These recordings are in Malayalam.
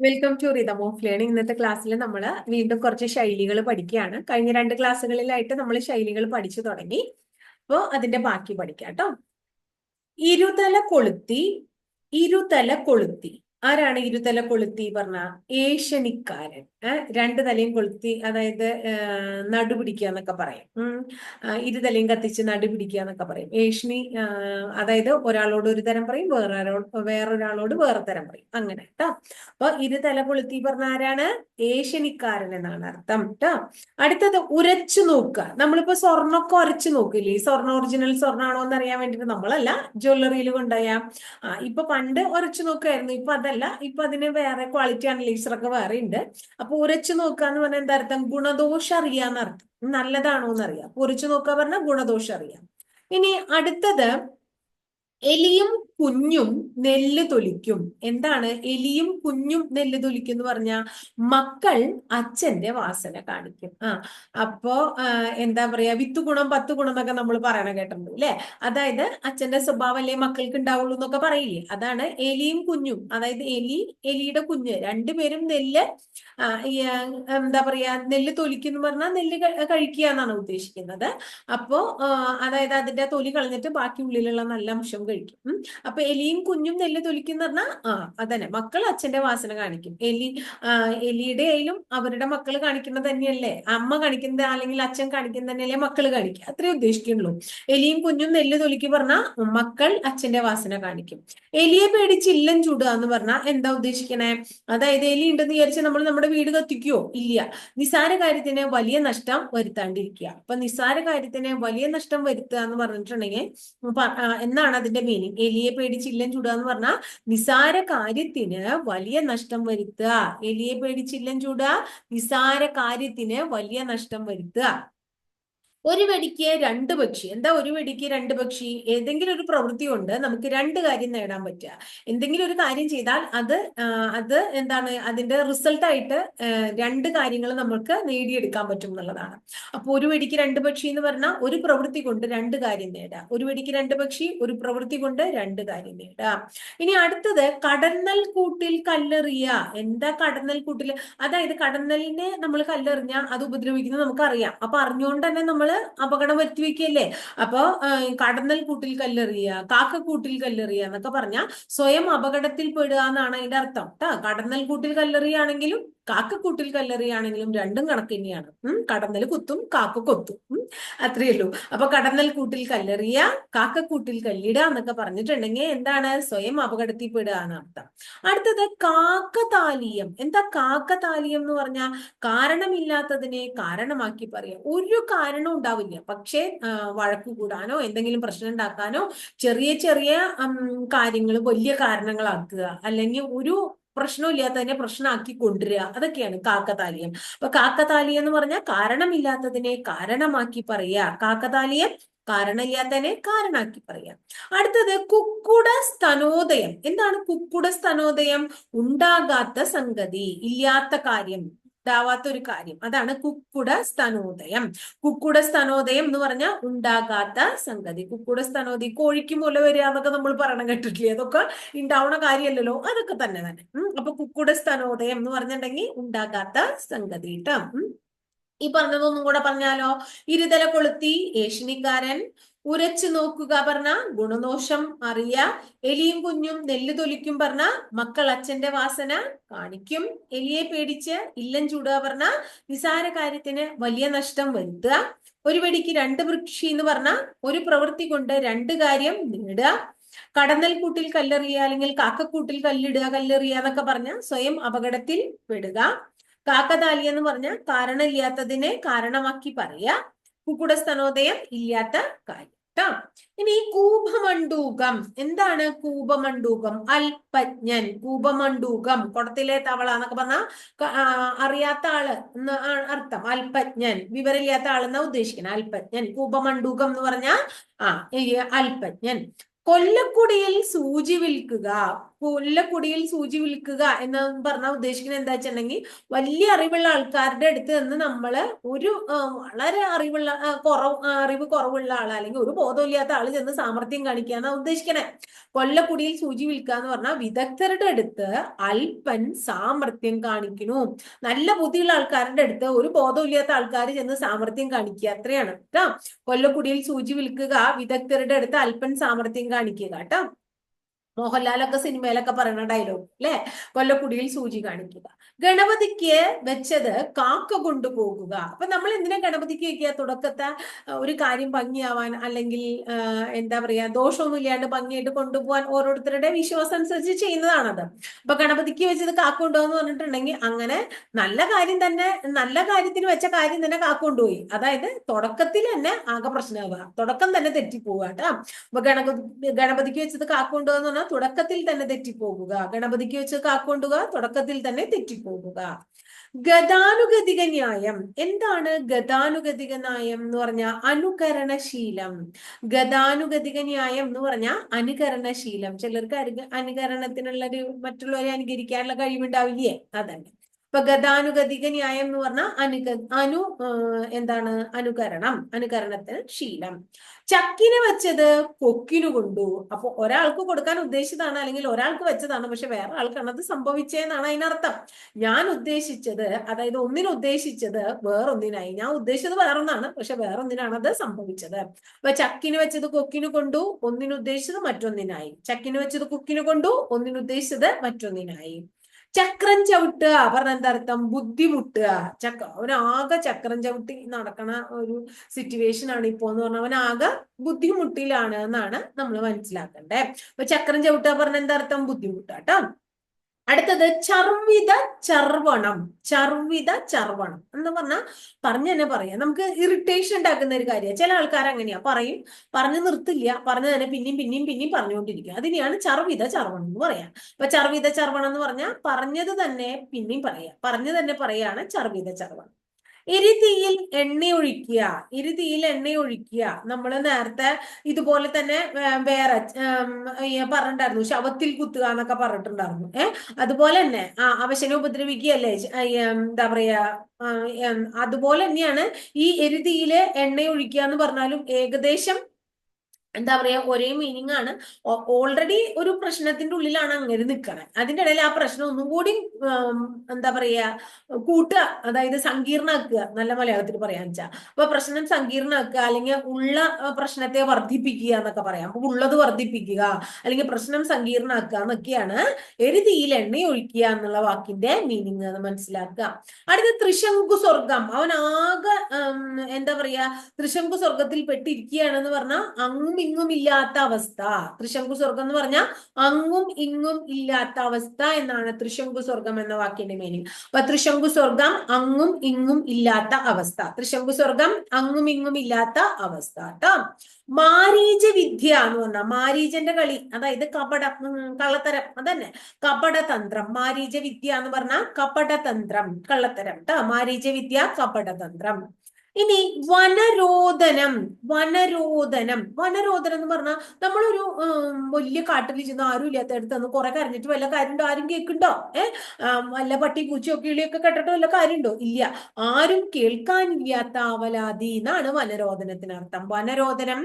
Welcome to rhythm of learning ഇന്നത്തെ ക്ലാസ്സിൽ നമ്മൾ വീണ്ടും കുറച്ച് ശൈലികൾ പഠിക്കുകയാണ്. കഴിഞ്ഞ രണ്ട് ക്ലാസ്സുകളിലായിട്ട് നമ്മൾ ശൈലികൾ പഠിച്ചു തുടങ്ങി. അപ്പോൾ അതിന്റെ ബാക്കി പഠിക്കാം കേട്ടോ. ഇരുതല കൊളുത്തി ഇരുതല കൊളുത്തി. ആരാണ് ഇരുതല കൊളുത്തി പറഞ്ഞ? ഏഷ്യനിക്കാരൻ. രണ്ട് തലയും കൊളുത്തി അതായത് നടുപിടിക്കുക എന്നൊക്കെ പറയും. ഇരുതലയും കത്തിച്ച് നടുപിടിക്കുക എന്നൊക്കെ പറയും. ഏഷ്യനി അതായത് ഒരാളോട് ഒരു തരം പറയും വേറെ വേറൊരാളോട് വേറെ തരം പറയും. അങ്ങനെ കേട്ടോ അപ്പൊ ഇരുതല കൊളുത്തി പറഞ്ഞ ആരാണ്? ഏഷ്യനിക്കാരൻ എന്നാണ് അർത്ഥം കേട്ടോ അടുത്തത് ഉരച്ചു നോക്കുക. നമ്മളിപ്പോ സ്വർണമൊക്കെ ഉരച്ചു നോക്കില്ലേ? സ്വർണ ഒറിജിനൽ സ്വർണമാണോ എന്ന് അറിയാൻ വേണ്ടിട്ട് നമ്മളല്ല ജ്വല്ലറിയിൽ കൊണ്ടുപോയാ. ഇപ്പൊ പണ്ട് ഉരച്ചു നോക്കുമായിരുന്നു ഇപ്പൊ അതല്ല ഇപ്പൊ അതിന് വേറെ ക്വാളിറ്റി അനലൈസർ ഒക്കെ വേറെ ഉണ്ട് അപ്പൊ ഉരച്ചു നോക്കുക എന്ന് പറഞ്ഞാൽ എന്താ അർത്ഥം? ഗുണദോഷം അറിയാന്ന് അർത്ഥം. നല്ലതാണോ എന്ന് അറിയാം ഉരച്ചു നോക്കുക പറഞ്ഞാൽ ഗുണദോഷം അറിയാം. ഇനി അടുത്തത് എലിയും കുഞ്ഞും നെല്ല് തൊലിക്കും. എന്താണ്? എലിയും കുഞ്ഞും നെല്ല് തൊലിക്കും എന്ന് പറഞ്ഞ മക്കൾ അച്ഛന്റെ വാസന കാണിക്കും. ആ അപ്പോ എന്താ പറയാ വിത്ത് ഗുണം പത്ത് ഗുണം എന്നൊക്കെ നമ്മൾ പറയണ കേട്ടിട്ടുണ്ട് അല്ലെ അതായത് അച്ഛന്റെ സ്വഭാവം അല്ലേ മക്കൾക്ക് ഉണ്ടാവുള്ളൂ എന്നൊക്കെ പറയില്ലേ? അതാണ് എലിയും കുഞ്ഞും. അതായത് എലി എലിയുടെ കുഞ്ഞ്. രണ്ടുപേരും നെല്ല് എന്താ പറയാ നെല്ല് തൊലിക്കും എന്ന് പറഞ്ഞാൽ നെല്ല് കഴിക്കുക എന്നാണ് ഉദ്ദേശിക്കുന്നത്. അപ്പോ അതായത് അതിന്റെ തൊലി കളഞ്ഞിട്ട് ബാക്കി ഉള്ളിലുള്ള നല്ല അംശം കഴിക്കും. അപ്പൊ എലിയും കുഞ്ഞും നെല്ല് തൊലിക്കുന്ന പറഞ്ഞാൽ ആ അതന്നെ. മക്കൾ അച്ഛന്റെ വാസന കാണിക്കും. എലി എലിയുടെ ആയാലും അവരുടെ മക്കൾ കാണിക്കുന്നത് തന്നെയല്ലേ? അമ്മ കാണിക്കുന്നത് അല്ലെങ്കിൽ അച്ഛൻ കാണിക്കുന്നത് തന്നെയല്ലേ മക്കൾ കാണിക്കുക. അത്രേ ഉദ്ദേശിക്കുന്നുള്ളൂ. എലിയും കുഞ്ഞും നെല്ല് തൊലിക്ക് പറഞ്ഞാൽ മക്കൾ അച്ഛന്റെ വാസന കാണിക്കും. എലിയെ പേടിച്ച് ഇല്ലം ചൂടുക എന്ന് പറഞ്ഞാൽ എന്താ ഉദ്ദേശിക്കണേ? അതായത് എലി ഉണ്ടെന്ന് വിചാരിച്ച് നമ്മൾ നമ്മുടെ വീട് കത്തിക്കുകയോ ഇല്ല. നിസാര കാര്യത്തിന് വലിയ നഷ്ടം വരുത്താണ്ടിരിക്കുക. അപ്പൊ നിസാര കാര്യത്തിന് വലിയ നഷ്ടം വരുത്തുക എന്ന് പറഞ്ഞിട്ടുണ്ടെങ്കിൽ എന്നാണ് അതിന്റെ മീനിങ് എലിയെ പേടിച്ചില്ലം ചൂടുക എന്ന് പറഞ്ഞാൽ നിസാര കാര്യത്തിന് വലിയ നഷ്ടം വരുത്തുക. എലിയെ പേടിച്ചില്ലം ചൂടുക നിസാര കാര്യത്തിന് വലിയ നഷ്ടം വരുത്തുക. ഒരു വെടിക്ക് രണ്ട് പക്ഷി. എന്താ ഒരു വെടിക്ക് രണ്ട് പക്ഷി? ഏതെങ്കിലും ഒരു പ്രവൃത്തി കൊണ്ട് നമുക്ക് രണ്ട് കാര്യം നേടാൻ പറ്റുക. എന്തെങ്കിലും ഒരു കാര്യം ചെയ്താൽ അത് അത് എന്താണ്? അതിന്റെ റിസൾട്ട് ആയിട്ട് രണ്ട് കാര്യങ്ങൾ നമുക്ക് നേടിയെടുക്കാൻ പറ്റും എന്നുള്ളതാണ്. അപ്പൊ ഒരു വെടിക്ക് രണ്ട് പക്ഷി എന്ന് പറഞ്ഞാൽ ഒരു പ്രവൃത്തി കൊണ്ട് രണ്ട് കാര്യം നേടുക ഒരു വെടിക്ക് രണ്ട് പക്ഷി ഒരു പ്രവൃത്തി കൊണ്ട് രണ്ട് കാര്യം നേടുക ഇനി അടുത്തത് കടന്നൽ കൂട്ടിൽ കല്ലെറിയ എന്താ കടന്നൽ കൂട്ടിൽ? അതായത് കടന്നലിനെ നമ്മൾ കല്ലെറിഞ്ഞാൽ അത് ഉപദ്രവിക്കുന്നത് നമുക്കറിയാം. അപ്പൊ അറിഞ്ഞുകൊണ്ട് തന്നെ നമ്മൾ അപകടം വരുത്തിവെക്കുകയല്ലേ അപ്പോ കടന്നൽ കൂട്ടിൽ കല്ലെറിയ കാക്കക്കൂട്ടിൽ കല്ലെറിയ എന്നൊക്കെ പറഞ്ഞാൽ സ്വയം അപകടത്തിൽ പെടുക എന്നാണ് അതിന്റെ അർത്ഥം. കേട്ടോ കടന്നൽ കൂട്ടിൽ കല്ലെറിയാണെങ്കിലും കാക്കക്കൂട്ടിൽ കല്ലെറിയാണെങ്കിലും രണ്ടും കണക്ക് തന്നെയാണ്. കടന്നൽ കുത്തും കാക്ക കൊത്തും. ഉം അത്രയേ ഉള്ളൂ. അപ്പൊ കടന്നൽ കൂട്ടിൽ കല്ലെറിയ കാക്കക്കൂട്ടിൽ കല്ലിടുക എന്നൊക്കെ പറഞ്ഞിട്ടുണ്ടെങ്കിൽ എന്താണ്? സ്വയം അപകടത്തിൽപ്പെടുക എന്ന് അർത്ഥം. അടുത്തത് കാക്കതാലീയം. എന്താ കാക്കതാലീയം എന്ന് പറഞ്ഞാൽ കാരണമില്ലാത്തതിനെ കാരണമാക്കി പറയാം ഒരു കാരണം ഉണ്ടാവില്ല. പക്ഷേ വഴക്കു കൂടാനോ എന്തെങ്കിലും പ്രശ്നം ഉണ്ടാക്കാനോ ചെറിയ ചെറിയ കാര്യങ്ങൾ വലിയ കാരണങ്ങളാക്കുക. അല്ലെങ്കിൽ ഒരു പ്രശ്നമില്ലാത്തതിനെ പ്രശ്നമാക്കി കൊണ്ടുവരിക. അതൊക്കെയാണ് കാക്കതാലിയം. അപ്പൊ കാക്കതാലിയം എന്ന് പറഞ്ഞാൽ കാരണമില്ലാത്തതിനെ കാരണമാക്കി പറയുക. കാക്കതാലിയം കാരണമില്ലാത്തതിനെ കാരണമാക്കി പറയാം അടുത്തത് കുക്കുട സ്തനോദയം. എന്താണ് കുക്കുട സ്തനോദയം? ഉണ്ടാകാത്ത സംഗതി ഇല്ലാത്ത കാര്യം. ഉണ്ടാവാത്ത ഒരു കാര്യം. അതാണ് കുക്കുട സ്തനോദയം കുക്കുട സ്തനോദയം എന്ന് പറഞ്ഞാൽ ഉണ്ടാകാത്ത സംഗതി. കുക്കുട സ്തനോദയം കോഴിക്ക് മുല വരിക എന്നൊക്കെ നമ്മൾ പറയണം കേട്ടിട്ടില്ലേ? അതൊക്കെ ഉണ്ടാവണ കാര്യമല്ലല്ലോ അതൊക്കെ തന്നെ തന്നെ. അപ്പൊ കുക്കുട സ്തനോദയം എന്ന് പറഞ്ഞിട്ടുണ്ടെങ്കിൽ ഉണ്ടാകാത്ത സംഗതി കേട്ടോ ഈ പറഞ്ഞതൊന്നും കൂടെ പറഞ്ഞാലോ? ഇരുതല കൊളുത്തി ഏഷ്യനിക്കാരൻ ഉരച്ചു നോക്കുക പറഞ്ഞ ഗുണദോഷം അറിയ. എലിയും കുഞ്ഞും നെല്ല് തൊലിക്കും പറഞ്ഞ മക്കൾ അച്ഛന്റെ വാസന കാണിക്കും. എലിയെ പേടിച്ച് ഇല്ലം ചൂടുക പറഞ്ഞ നിസാര കാര്യത്തിന് വലിയ നഷ്ടം വരുത്തുക. ഒരു വെടിക്ക് രണ്ട് വൃക്ഷി എന്ന് പറഞ്ഞ ഒരു പ്രവൃത്തി കൊണ്ട് രണ്ട് കാര്യം നേടുക. കടന്നൽ കൂട്ടിൽ കല്ലെറിയുക അല്ലെങ്കിൽ കാക്കക്കൂട്ടിൽ കല്ലിടുക കല്ലെറിയുക എന്നൊക്കെ പറഞ്ഞ സ്വയം അപകടത്തിൽ പെടുക. കാക്കതാലി എന്ന് പറഞ്ഞ കാരണമില്ലാത്തതിനെ കാരണമാക്കി പറയുക. കുക്കുടസ്തനോദയം ഇല്ലാത്ത കാര്യം. കേട്ടോ ഇനി കൂപമണ്ഡൂകം. എന്താണ് കൂപമണ്ഡൂകം? അൽപജ്ഞൻ കൂപമണ്ഡൂകം. കുടത്തിലെ തവള എന്നൊക്കെ പറഞ്ഞാൽ അറിയാത്ത ആൾ എന്ന് അർത്ഥം. അൽപജ്ഞൻ വിവരമില്ലാത്ത ആളെന്നാ ഉദ്ദേശിക്കുന്നത് അൽപജ്ഞൻ കൂപമണ്ഡൂകം എന്ന് പറഞ്ഞാൽ ആ അല്പജ്ഞൻ കൊല്ലക്കുടിയിൽ സൂചി വിൽക്കുക. കൊല്ലക്കുടിയിൽ സൂചി വിൽക്കുക എന്ന് പറഞ്ഞാൽ ഉദ്ദേശിക്കുന്നത് എന്താ വെച്ചിട്ടുണ്ടെങ്കിൽ വലിയ അറിവുള്ള ആൾക്കാരുടെ അടുത്ത് നിന്ന് നമ്മൾ ഒരു വളരെ അറിവുള്ള കുറവ് അറിവ് കുറവുള്ള ആൾ അല്ലെങ്കിൽ ഒരു ബോധമില്ലാത്ത ആൾ ചെന്ന് സാമർത്ഥ്യം കാണിക്കുക എന്നാ ഉദ്ദേശിക്കണേ. കൊല്ലക്കുടിയിൽ സൂചി വിൽക്കുക എന്ന് പറഞ്ഞാൽ വിദഗ്ധരുടെ അടുത്ത് അല്പൻ സാമർത്ഥ്യം കാണിക്കുന്നു. നല്ല ബുദ്ധിയുള്ള ആൾക്കാരുടെ അടുത്ത് ഒരു ബോധമില്ലാത്ത ആൾക്കാർ ചെന്ന് സാമർത്ഥ്യം കാണിക്കുക. അത്രയാണ്. കേട്ടോ കൊല്ലക്കുടിയിൽ സൂചി വിൽക്കുക വിദഗ്ധരുടെ അടുത്ത് അല്പൻ സാമർത്ഥ്യം കാണിക്കുക കേട്ടോ. മോഹൻലാലൊക്കെ സിനിമയിലൊക്കെ പറയുന്ന ഡയലോഗ് അല്ലെ കൊല്ലക്കുടിയിൽ സൂചി കാണിക്കുക. ഗണപതിക്ക് വെച്ചത് കാക്ക കൊണ്ടുപോകുക അപ്പൊ നമ്മൾ എന്തിനാ ഗണപതിക്ക് വെക്കുക? തുടക്കത്തെ ഒരു കാര്യം ഭംഗിയാവാൻ അല്ലെങ്കിൽ എന്താ പറയാ ദോഷമൊന്നും ഇല്ലാണ്ട് ഭംഗിയായിട്ട് കൊണ്ടുപോകാൻ ഓരോരുത്തരുടെ വിശ്വാസം അനുസരിച്ച് ചെയ്യുന്നതാണത്. അപ്പൊ ഗണപതിക്ക് വെച്ചത് കാക്ക കൊണ്ടുപോകുന്ന പറഞ്ഞിട്ടുണ്ടെങ്കിൽ അങ്ങനെ നല്ല കാര്യം തന്നെ നല്ല കാര്യത്തിന് വെച്ച കാര്യം തന്നെ കാക്ക കൊണ്ടുപോയി അതായത് തുടക്കത്തിൽ തന്നെ ആകെ പ്രശ്നമാവുക. തുടക്കം തന്നെ തെറ്റിപ്പോവുക കേട്ടോ. അപ്പൊ ഗണപതി ഗണപതിക്ക് വെച്ചത് കാക്ക കൊണ്ടുപോകുന്ന പറഞ്ഞാൽ തുടക്കത്തിൽ തന്നെ തെറ്റിപ്പോകുക ഗണപതിക്ക് വെച്ചത് കാക്ക കൊണ്ടുപോകുക തുടക്കത്തിൽ തന്നെ തെറ്റിപ്പോകുക ഗതാനുഗതിക ന്യായം എന്താണ് ഗതാനുഗതിക ന്യായം എന്ന് പറഞ്ഞ അനുകരണശീലം? ഗതാനുഗതിക ന്യായം എന്ന് പറഞ്ഞ അനുകരണശീലം. ചിലർക്ക് അനുകരണത്തിനുള്ള ഒരു മറ്റുള്ളവരെ അനുകരിക്കാനുള്ള കഴിവുണ്ടാവില്ലേ? അതന്നെ. ഇപ്പൊ ഗതാനുഗതിക ന്യായം എന്ന് പറഞ്ഞാൽ അനുഗ അനു എന്താണ് അനുകരണം അനുകരണത്തിന് ശീലം. ചക്കിന് വെച്ചത് കൊക്കിനു കൊണ്ടു. അപ്പൊ ഒരാൾക്ക് കൊടുക്കാൻ ഉദ്ദേശിച്ചതാണ് അല്ലെങ്കിൽ ഒരാൾക്ക് വെച്ചതാണ് പക്ഷെ വേറെ ആൾക്കാണ് അത് സംഭവിച്ചതെന്നാണ് അതിനർത്ഥം. ഞാൻ ഉദ്ദേശിച്ചത് അതായത് ഒന്നിന് ഉദ്ദേശിച്ചത് വേറൊന്നിനായി. ഞാൻ ഉദ്ദേശിച്ചത് വേറൊന്നാണ് പക്ഷെ വേറൊന്നിനാണ് അത് സംഭവിച്ചത്. അപ്പൊ ചക്കിന് വെച്ചത് കൊക്കിനു കൊണ്ടു ഒന്നിനുദ്ദേശിച്ചത് മറ്റൊന്നിനായി. ചക്കിന് വെച്ചത് കൊക്കിനു കൊണ്ടു ഒന്നിനുദ്ദേശിച്ചത് മറ്റൊന്നിനായി. ചക്രം ചവിട്ടുക പറഞ്ഞ എന്താ അർത്ഥം? ബുദ്ധിമുട്ടുക. ചക്ര അവനാകെ ചക്രം ചവിട്ടി നടക്കണ ഒരു സിറ്റുവേഷൻ ആണ് ഇപ്പോ എന്ന് പറഞ്ഞാൽ അവനാകെ ബുദ്ധിമുട്ടിലാണ് എന്നാണ് നമ്മൾ മനസ്സിലാക്കേണ്ടത് അപ്പൊ ചക്രം ചവിട്ടുക പറഞ്ഞ എന്താ അർത്ഥം? ബുദ്ധിമുട്ടാട്ടോ അടുത്തത് ചർവിത ചർവണം. ചർവിത ചർവണം എന്ന് പറഞ്ഞാൽ പറഞ്ഞു തന്നെ പറയാം. നമുക്ക് ഇറിറ്റേഷൻ ഉണ്ടാക്കുന്ന ഒരു കാര്യമാണ് ചില ആൾക്കാർ അങ്ങനെയാ. പറയും പറഞ്ഞു നിർത്തില്ല. പറഞ്ഞു തന്നെ പിന്നെയും പിന്നെയും പിന്നെയും പറഞ്ഞുകൊണ്ടിരിക്കുക അതിനെയാണ് ചർവിത ചർവണം എന്ന് പറയാം. അപ്പൊ ചർവിത ചർവണം എന്ന് പറഞ്ഞാൽ പറഞ്ഞത് തന്നെ പിന്നെയും പറയാം. പറഞ്ഞു തന്നെ പറയാണ് ചർവിത ചർവണം. ഇരുതീയിൽ എണ്ണ ഒഴിക്കുക ഇരുതീയിൽ എണ്ണ ഒഴിക്കുക നമ്മൾ നേരത്തെ ഇതുപോലെ തന്നെ വേറെ പറഞ്ഞിട്ടുണ്ടായിരുന്നു ശവത്തിൽ കുത്തുക എന്നൊക്കെ പറഞ്ഞിട്ടുണ്ടായിരുന്നു. ഏഹ് അതുപോലെ തന്നെ ആ അവശനെ ഉപദ്രവിക്കുകയല്ലേ എന്താ പറയാ അതുപോലെ തന്നെയാണ് ഈ എരുതിയിലെ എണ്ണ ഒഴിക്കുക എന്ന് പറഞ്ഞാലും ഏകദേശം എന്താ പറയാ ഒരേ മീനിങ് ആണ്. ഓൾറെഡി ഒരു പ്രശ്നത്തിന്റെ ഉള്ളിലാണ് അങ്ങനെ നിൽക്കണത് അതിന്റെ ഇടയിൽ ആ പ്രശ്നം ഒന്നും കൂടി എന്താ പറയാ കൂട്ടുക. അതായത് സങ്കീർണാക്കുക നല്ല മലയാളത്തിൽ പറയാന്ന് വെച്ചാൽ അപ്പൊ പ്രശ്നം സങ്കീർണാക്കുക അല്ലെങ്കിൽ ഉള്ള പ്രശ്നത്തെ വർദ്ധിപ്പിക്കുക എന്നൊക്കെ പറയാം. അപ്പൊ ഉള്ളത് വർദ്ധിപ്പിക്കുക അല്ലെങ്കിൽ പ്രശ്നം സങ്കീർണാക്കുക എന്നൊക്കെയാണ് എരുതിയിൽ എണ്ണ ഒഴിക്കുക എന്നുള്ള വാക്കിന്റെ മീനിങ് അത് മനസ്സിലാക്കുക. അടുത്ത ത്രിശങ്കു സ്വർഗം അവൻ ആകെ എന്താ പറയാ ത്രിശങ്കു സ്വർഗത്തിൽ പെട്ടിരിക്കുകയാണെന്ന് പറഞ്ഞാൽ അങ്ങും ഇങ്ങും ഇല്ലാത്ത അവസ്ഥ. തൃശങ്കു സ്വർഗം എന്ന് പറഞ്ഞാൽ അങ്ങും ഇങ്ങും ഇല്ലാത്ത അവസ്ഥ എന്നാണ് തൃശങ്കു സ്വർഗം എന്ന വാക്കിന്റെ മീനിങ് അപ്പൊ തൃശങ്കു സ്വർഗം അങ്ങും ഇങ്ങും ഇല്ലാത്ത അവസ്ഥ. തൃശങ്കു സ്വർഗം അങ്ങും ഇങ്ങും ഇല്ലാത്ത അവസ്ഥ കേട്ടോ. മാരീജ വിദ്യ എന്ന് പറഞ്ഞാൽ മാരീജന്റെ കളി. അതായത് കപട കള്ളത്തരം അതന്നെ. കപടതന്ത്രം. മാരീജ വിദ്യ എന്ന് പറഞ്ഞാൽ കപടതന്ത്രം കള്ളത്തരം കേട്ടോ. മാരീജ വിദ്യ കപടതന്ത്രം. ഇനി വനരോധനം വനരോധനം വനരോധനം എന്ന് പറഞ്ഞാൽ നമ്മളൊരു വലിയ കാട്ടിൽ ചെന്ന് ആരും ഇല്ലാത്ത അടുത്ത് കുറെ കരഞ്ഞിട്ട് വല്ല കാര്യമുണ്ടോ? ആരും കേൾക്കുണ്ടോ ഏഹ് വല്ല പട്ടി പൂച്ചയോ കിളിയൊക്കെ കെട്ടിട്ട് വല്ല കാര്യമുണ്ടോ? ഇല്ല. ആരും കേൾക്കാനില്ലാത്ത അവലാതി എന്നാണ് വനരോധനത്തിന് അർത്ഥം വനരോധനം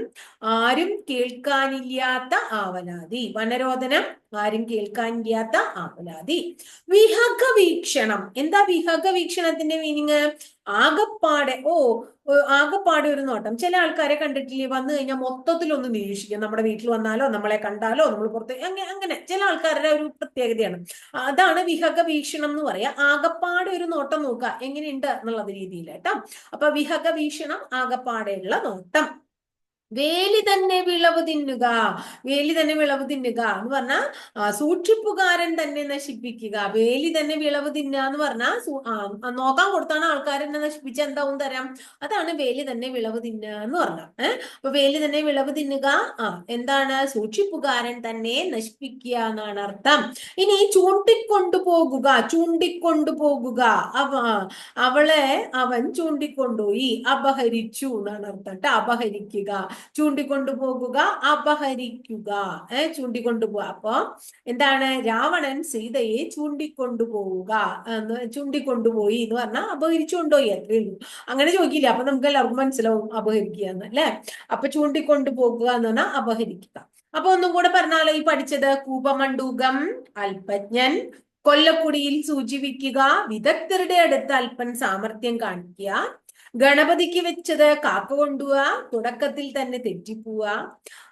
ആരും കേൾക്കാനില്ലാത്ത ആവലാതി. വനരോധനം ആരും കേൾക്കാനില്ലാത്ത ആവലാതി വിഹക വീക്ഷണം എന്താ വിഹക വീക്ഷണത്തിന്റെ മീനിങ് ആകപ്പാടെ ഓ ആകപ്പാടെ ഒരു നോട്ടം. ചില ആൾക്കാരെ കണ്ടിട്ടില്ലേ വന്നു കഴിഞ്ഞാൽ മൊത്തത്തിൽ ഒന്ന് നിരീക്ഷിക്കും. നമ്മുടെ വീട്ടിൽ വന്നാലോ നമ്മളെ കണ്ടാലോ നമ്മൾ പുറത്ത് അങ്ങനെ അങ്ങനെ. ചില ആൾക്കാരുടെ ഒരു പ്രത്യേകതയാണ്. അതാണ് വിഹക വീക്ഷണം എന്ന് പറയാ. ആകപ്പാടെ ഒരു നോട്ടം നോക്കുക. എങ്ങനെയുണ്ട് എന്നുള്ളത് രീതിയിൽ കേട്ടോ. അപ്പൊ വിഹക വീക്ഷണം ആകപ്പാടെയുള്ള നോട്ടം. വേലി തന്നെ വിളവ് തിന്നുക വേലി തന്നെ വിളവ് തിന്നുക എന്ന് പറഞ്ഞാൽ സൂക്ഷിപ്പുകാരൻ തന്നെ നശിപ്പിക്കുക. വേലി തന്നെ വിളവ് തിന്നുക എന്ന് പറഞ്ഞാൽ നോക്കാൻ കൊടുത്താണ് ആൾക്കാരെന്നെ നശിപ്പിച്ച എന്താവും തരാം. അതാണ് വേലി തന്നെ വിളവ് തിന്നുക എന്ന് പറഞ്ഞാൽ ഏഹ് അപ്പൊ വേലി തന്നെ വിളവ് തിന്നുക ആ എന്താണ്? സൂക്ഷിപ്പുകാരൻ തന്നെ നശിപ്പിക്കുക എന്നാണ് അർത്ഥം. ഇനി ചൂണ്ടിക്കൊണ്ടുപോകുക ചൂണ്ടിക്കൊണ്ടുപോകുക അവ അവളെ അവൻ ചൂണ്ടിക്കൊണ്ടുപോയി അപഹരിച്ചു എന്നാണ് അർത്ഥം അപഹരിക്കുക. ചൂണ്ടിക്കൊണ്ടു പോകുക അപഹരിക്കുക. ഏർ ചൂണ്ടിക്കൊണ്ടുപോവുക അപ്പൊ എന്താണ്? രാവണൻ സീതയെ ചൂണ്ടിക്കൊണ്ടുപോവുക എന്ന് ചൂണ്ടിക്കൊണ്ടുപോയി എന്ന് പറഞ്ഞാൽ അപഹരിച്ചു കൊണ്ടുപോയി അത്രേ ഉള്ളൂ. അങ്ങനെ ചോദിക്കില്ല. അപ്പൊ നമുക്ക് എല്ലാവർക്കും മനസ്സിലാവും അപഹരിക്കുക എന്ന് അല്ലെ? അപ്പൊ ചൂണ്ടിക്കൊണ്ടുപോകുക എന്ന് പറഞ്ഞാൽ അപഹരിക്കുക. അപ്പൊ ഒന്നും കൂടെ പറഞ്ഞാലോ ഈ പഠിച്ചത്? കൂപമണ്ഡൂകം അല്പജ്ഞൻ കൊല്ലക്കുടിയിൽ സൂചിപ്പിക്കുക വിദഗ്ധരുടെ അടുത്ത് അല്പൻ സാമർഥ്യം കാണിക്കുക ഗണപതിക്ക് വെച്ചത് കാക്ക കൊണ്ടുപോവാ തുടക്കത്തിൽ തന്നെ തെറ്റിപ്പോവുക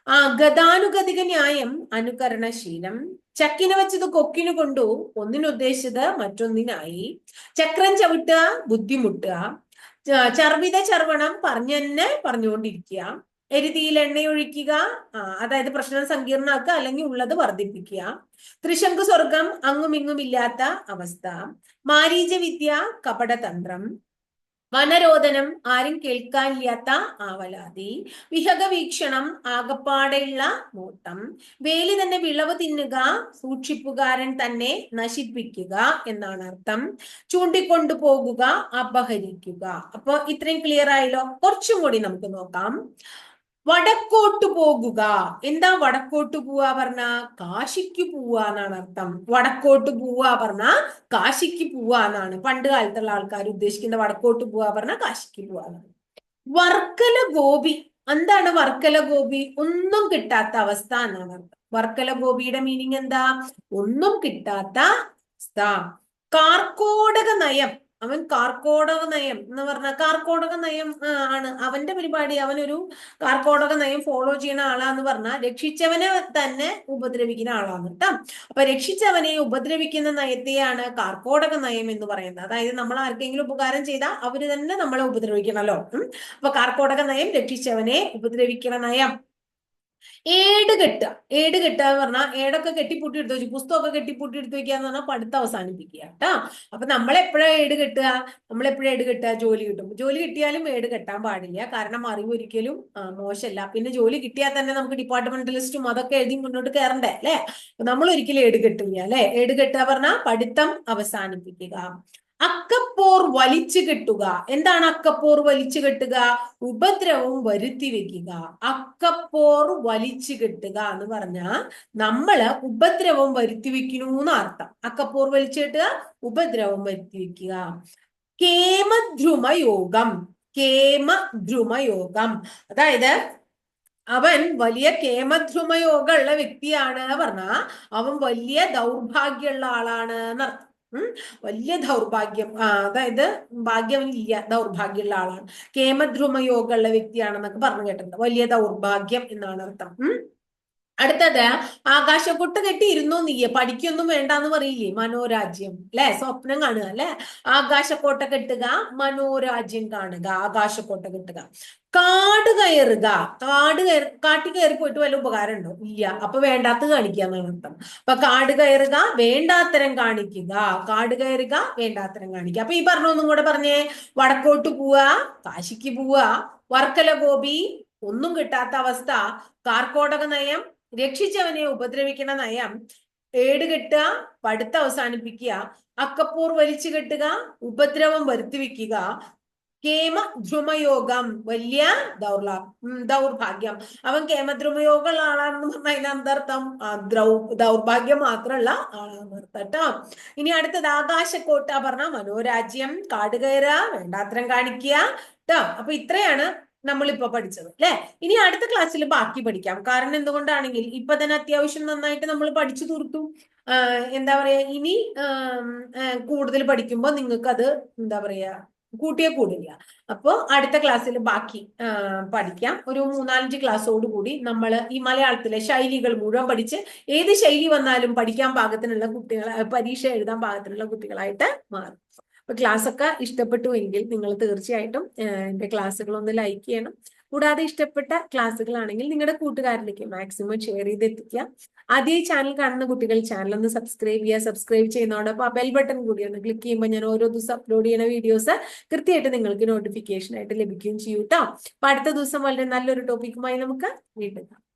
ആ ഗതാനുഗതിക ന്യായം അനുകരണശീലം. ചക്കിനെ വെച്ചത് കൊക്കിന് കൊണ്ടു ഒന്നിനുദ്ദേശിച്ചത് മറ്റൊന്നിനായി. ചക്രം ചവിട്ടുക ബുദ്ധിമുട്ടുക. ചർവിത ചർവണം പറഞ്ഞു തന്നെ പറഞ്ഞുകൊണ്ടിരിക്കുക. എരുതിയിൽ എണ്ണയൊഴിക്കുക അതായത് പ്രശ്നം സങ്കീർണമാക്കുക അല്ലെങ്കിൽ ഉള്ളത് വർദ്ധിപ്പിക്കുക. ത്രിശങ്കു സ്വർഗം അങ്ങും ഇങ്ങും ഇല്ലാത്ത അവസ്ഥ. മാരീച വിദ്യ കപടതന്ത്രം. വനരോധനം ആരും കേൾക്കാനില്ലാത്ത ആവലാതി വിഹക വീക്ഷണം ആകപ്പാടെയുള്ള നോട്ടം വേലി തന്നെ വിളവ് തിന്നുക സൂക്ഷിപ്പുകാരൻ തന്നെ നശിപ്പിക്കുക എന്നാണ് അർത്ഥം. ചൂണ്ടിക്കൊണ്ടു പോകുക അപഹരിക്കുക. അപ്പൊ ഇത്രയും ക്ലിയർ ആയല്ലോ? കുറച്ചും കൂടി നമുക്ക് നോക്കാം. വടക്കോട്ട് പോകുക. എന്താ വടക്കോട്ട് പോവാ പറഞ്ഞ? കാശിക്ക് പോവുക എന്നാണ് അർത്ഥം. വടക്കോട്ട് പോവാ പറഞ്ഞ കാശിക്ക് പോവുക എന്നാണ്. പണ്ട് കാലത്തുള്ള ആൾക്കാർ ഉദ്ദേശിക്കുന്ന വടക്കോട്ട് പോവാ പറഞ്ഞ കാശിക്ക് പോവുക എന്നാണ്. വർക്കല ഗോപി. എന്താണ് വർക്കല ഗോപി? ഒന്നും കിട്ടാത്ത അവസ്ഥ എന്നാണ് അർത്ഥം. വർക്കല ഗോപിയുടെ മീനിങ് എന്താ? ഒന്നും കിട്ടാത്ത അവസ്ഥ. കാർക്കോടക നയം. അവൻ കാർക്കോടക നയം എന്ന് പറഞ്ഞ കാർക്കോടക നയം ആണ്. അവന്റെ പരിപാടി അവനൊരു കാർക്കോടക നയം ഫോളോ ചെയ്യുന്ന ആളാന്ന് പറഞ്ഞാൽ രക്ഷിച്ചവനെ തന്നെ ഉപദ്രവിക്കുന്ന ആളാണ് കേട്ടോ. അപ്പൊ രക്ഷിച്ചവനെ ഉപദ്രവിക്കുന്ന നയത്തെയാണ് കാർക്കോടക നയം എന്ന് പറയുന്നത്. അതായത് നമ്മൾ ആർക്കെങ്കിലും ഉപകാരം ചെയ്താൽ അവർ തന്നെ നമ്മളെ ഉപദ്രവിക്കണല്ലോ. അപ്പൊ കാർക്കോടക നയം രക്ഷിച്ചവനെ ഉപദ്രവിക്കണ നയം. ഏട് കെട്ടുക. ഏട് കെട്ടുക എന്ന് പറഞ്ഞാൽ ഏടൊക്കെ കെട്ടിപ്പൂട്ടി എടുത്ത് വെച്ചു പുസ്തകമൊക്കെ കെട്ടിപ്പൂട്ടി എടുത്ത് വെക്കുക എന്ന് പറഞ്ഞാൽ പഠിത്തം അവസാനിപ്പിക്കുക കേട്ടോ. അപ്പൊ നമ്മൾ എപ്പോഴാ ഏട് കെട്ടുക? നമ്മൾ ഏട് കെട്ടുക? ജോലി കിട്ടും. ജോലി കിട്ടിയാലും ഏട് കെട്ടാൻ പാടില്ല. കാരണം അറിവ് ഒരിക്കലും മോശമല്ല. പിന്നെ ജോലി കിട്ടിയാൽ തന്നെ നമുക്ക് ഡിപ്പാർട്ട്മെന്റലിസ്റ്റും അതൊക്കെ എഴുതി മുന്നോട്ട് കയറണ്ടേ അല്ലെ? നമ്മൾ ഒരിക്കലും ഏട് കെട്ടില്ല അല്ലെ? ഏട് കെട്ടുക പറഞ്ഞാൽ പഠിത്തം അവസാനിപ്പിക്കുക. അക്കപ്പോർ വലിച്ചു കെട്ടുക. എന്താണ് അക്കപ്പോർ വലിച്ചു കെട്ടുക? ഉപദ്രവം വരുത്തി വെക്കുക. അക്കപ്പോർ വലിച്ചു കെട്ടുക എന്ന് പറഞ്ഞാൽ നമ്മൾ ഉപദ്രവം വരുത്തി വെക്കണൂന്ന് അർത്ഥം. അക്കപ്പോർ വലിച്ചു കെട്ടുക ഉപദ്രവം വരുത്തി വെക്കുക. കേമദ്രുമയോഗം. കേമദ്രുമയോഗം. അതായത് അവൻ വലിയ കേമദ്രുമയോഗമുള്ള വ്യക്തിയാണ് പറഞ്ഞാ അവൻ വലിയ ദൗർഭാഗ്യമുള്ള ആളാണ് എന്നർത്ഥം. വലിയ ദൗർഭാഗ്യം. അതായത് ഭാഗ്യം ഇല്ല ദൗർഭാഗ്യമുള്ള ആളാണ്. കേമദ്രുമയോഗമുള്ള വ്യക്തിയാണെന്നൊക്കെ പറഞ്ഞു കേട്ടിട്ടുണ്ട്. വലിയ ദൗർഭാഗ്യം എന്നാണ് അർത്ഥം. അടുത്തത് ആകാശക്കൊട്ട് കെട്ടി ഇരുന്നോ നീയെ പഠിക്കൊന്നും വേണ്ടാന്ന് പറയില്ലേ? മനോരാജ്യം. അല്ലെ? സ്വപ്നം കാണുക അല്ലെ? ആകാശക്കോട്ട കെട്ടുക മനോരാജ്യം കാണുക ആകാശക്കോട്ട കെട്ടുക. കാട് കയറുക. കാട് കയറി കാട്ടി കയറി പോയിട്ട് വല്ല ഉപകാരം ഉണ്ടോ ഇല്ല. അപ്പൊ വേണ്ടാത്ത കാണിക്കുക എന്നാണ് അർത്ഥം. അപ്പൊ കാട് കയറുക വേണ്ടാത്തരം കാണിക്കുക. കാട് കയറുക വേണ്ടാത്തരം കാണിക്കുക. അപ്പൊ ഈ പറഞ്ഞൊന്നും കൂടെ പറഞ്ഞേ. വടക്കോട്ട് പോവുക കാശിക്ക് പോവുക വർക്കല ഗോപി ഒന്നും കിട്ടാത്ത അവസ്ഥ. കാർക്കോടക നയം രക്ഷിച്ചവനെ ഉപദ്രവിക്കണ നയം. ഏട് കെട്ടുക അവസാനിപ്പിക്കുക. അക്കപ്പൂർ വലിച്ചു കെട്ടുക ഉപദ്രവം വരുത്തിവെക്കുക. കേമ ധ്രുമയോഗം വലിയ ദൗർലാ ദൗർഭാഗ്യം. അവൻ കേമധ്രുമയോഗമുള്ള ആളാണെന്ന് പറഞ്ഞാൽ അതിന് അന്തർത്ഥം ദ്രൗ ദൗർഭാഗ്യം മാത്രമുള്ള ആളാണെന്ന് അർത്ഥം കേട്ടോ ഇനി അടുത്തത് ആകാശക്കോട്ട പറഞ്ഞ മനോരാജ്യം. കാടുകയറ വേണ്ടാത്രം കാണിക്കുക കേട്ടോ അപ്പൊ ഇത്രയാണ് നമ്മളിപ്പോ പഠിച്ചത് അല്ലെ ഇനി അടുത്ത ക്ലാസ്സിൽ ബാക്കി പഠിക്കാം. കാരണം എന്തുകൊണ്ടാണെങ്കിൽ ഇപ്പൊ തന്നെ അത്യാവശ്യം നന്നായിട്ട് നമ്മൾ പഠിച്ചു തീർത്തു. എന്താ പറയാ ഇനി കൂടുതൽ പഠിക്കുമ്പോൾ നിങ്ങൾക്ക് അത് എന്താ പറയാ കൂട്ടിയേ കൂടില്ല അപ്പോൾ അടുത്ത ക്ലാസ്സിൽ ബാക്കി പഠിക്കാം. ഒരു മൂന്നാലഞ്ച് ക്ലാസ്സോട് കൂടി നമ്മൾ ഈ മലയാളത്തിലെ ശൈലികൾ മുഴുവൻ പഠിച്ച് ഏത് ശൈലി വന്നാലും പഠിക്കാൻ പാകത്തിനുള്ള കുട്ടികൾ പരീക്ഷ എഴുതാൻ പാകത്തിനുള്ള കുട്ടികളായിട്ട് മാറും. ക്ലാസ് ഒക്കെ ഇഷ്ടപ്പെട്ടു എങ്കിൽ നിങ്ങൾ തീർച്ചയായിട്ടും എന്റെ ക്ലാസ്സുകൾ ഒന്ന് ലൈക്ക് ചെയ്യണം. കൂടാതെ ഇഷ്ടപ്പെട്ട ക്ലാസ്സുകളാണെങ്കിൽ നിങ്ങളുടെ കൂട്ടുകാരിലേക്ക് മാക്സിമം ഷെയർ ചെയ്ത് എത്തിക്കുക ഈ ചാനൽ കാണുന്ന കുട്ടികൾ ചാനൽ ഒന്ന് സബ്സ്ക്രൈബ് ചെയ്യുക. സബ്സ്ക്രൈബ് ചെയ്യുന്നതോടൊപ്പം ആ ബെൽ ബട്ടൺ കൂടി ഒന്ന് ക്ലിക്ക് ചെയ്യുമ്പോൾ ഞാൻ ഓരോ ദിവസം അപ്ലോഡ് ചെയ്യുന്ന വീഡിയോസ് കൃത്യമായിട്ട് നിങ്ങൾക്ക് നോട്ടിഫിക്കേഷൻ ആയിട്ട് ലഭിക്കുകയും ചെയ്യും കേട്ടോ അപ്പൊ അടുത്ത ദിവസം വളരെ നല്ലൊരു ടോപ്പിക്കുമായി നമുക്ക് വീണ്ടും